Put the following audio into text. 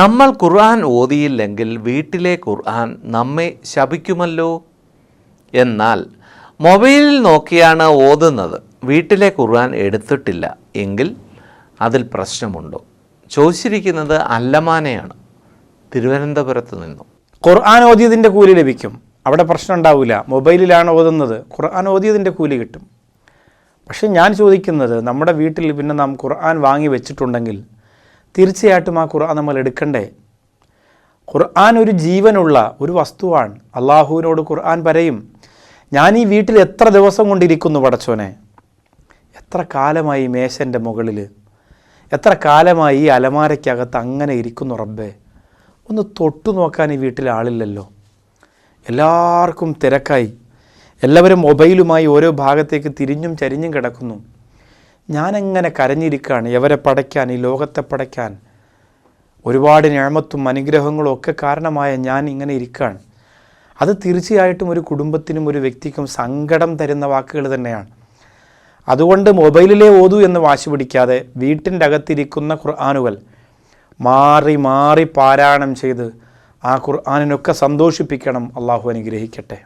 നമ്മൾ ഖുർആൻ ഓതിയില്ലെങ്കിൽ വീട്ടിലെ ഖുർആൻ നമ്മെ ശപിക്കുമല്ലോ? എന്നാൽ മൊബൈലിൽ നോക്കിയാണ് ഓതുന്നത്. വീട്ടിലെ ഖുർആൻ എടുത്തിട്ടില്ല എങ്കിൽ അതിൽ പ്രശ്നമുണ്ടോ? ചോദിച്ചിരിക്കുന്നത് അല്ലമാനയാണ്. തിരുവനന്തപുരത്ത് നിന്നും. ഖുർആൻ ഓതിയതിന്റെ കൂലി ലഭിക്കും. അവിടെ പ്രശ്നം ഉണ്ടാവില്ല. മൊബൈലിലാണ് ഓതുന്നത്. ഖുർആൻ ഓതിയതിന്റെ കൂലി കിട്ടും. പക്ഷേ ഞാൻ ചോദിക്കുന്നത് നമ്മുടെ വീട്ടിൽ പിന്നെ നാം ഖുർആൻ വാങ്ങി വെച്ചിട്ടുണ്ടെങ്കിൽ തീർച്ചയായിട്ടും ആ ഖുർആൻ നമ്മൾ എടുക്കണ്ടേ? ഖുർആൻ ഒരു ജീവനുള്ള ഒരു വസ്തുവാണ്. അള്ളാഹുവിനോട് ഖുർആൻ പറയും ഞാൻ ഈ വീട്ടിൽ എത്ര ദിവസം കൊണ്ടിരിക്കുന്നു പടച്ചോനെ? എത്ര കാലമായി മേശന്റെ മുകളിൽ? എത്ര കാലമായി ഈ അലമാരയ്ക്കകത്ത് അങ്ങനെ ഇരിക്കുന്നു റബ്ബേ? ഒന്ന് തൊട്ടു നോക്കാൻ ഈ വീട്ടിൽ ആളില്ലല്ലോ. എല്ലാവർക്കും തിരക്കായി. എല്ലാവരും മൊബൈലുമായി ഓരോ ഭാഗത്തേക്ക് തിരിഞ്ഞും ചരിഞ്ഞും കിടക്കുന്നു. ഞാനെങ്ങനെ കരഞ്ഞിരിക്കുകയാണ് എവരെ പടയ്ക്കാൻ ഈ ലോകത്തെ പടയ്ക്കാൻ? ഒരുപാട് ഞാമത്തും അനുഗ്രഹങ്ങളും ഒക്കെ കാരണമായ ഞാൻ ഇങ്ങനെ ഇരിക്കുകയാണ് അത് തീർച്ചയായിട്ടും ഒരു കുടുംബത്തിനും ഒരു വ്യക്തിക്കും സങ്കടം തരുന്ന വാക്കുകൾ തന്നെയാണ്. അതുകൊണ്ട് മൊബൈലിലെ ഓതു എന്ന് വാശി പിടിക്കാതെ വീട്ടിന്റെ അകത്തിരിക്കുന്ന ഖുർആാനുകൾ മാറി മാറി പാരായണം ചെയ്ത് ആ ഖുർആാനിനൊക്കെ സന്തോഷിപ്പിക്കണം. അള്ളാഹു അനുഗ്രഹിക്കട്ടെ.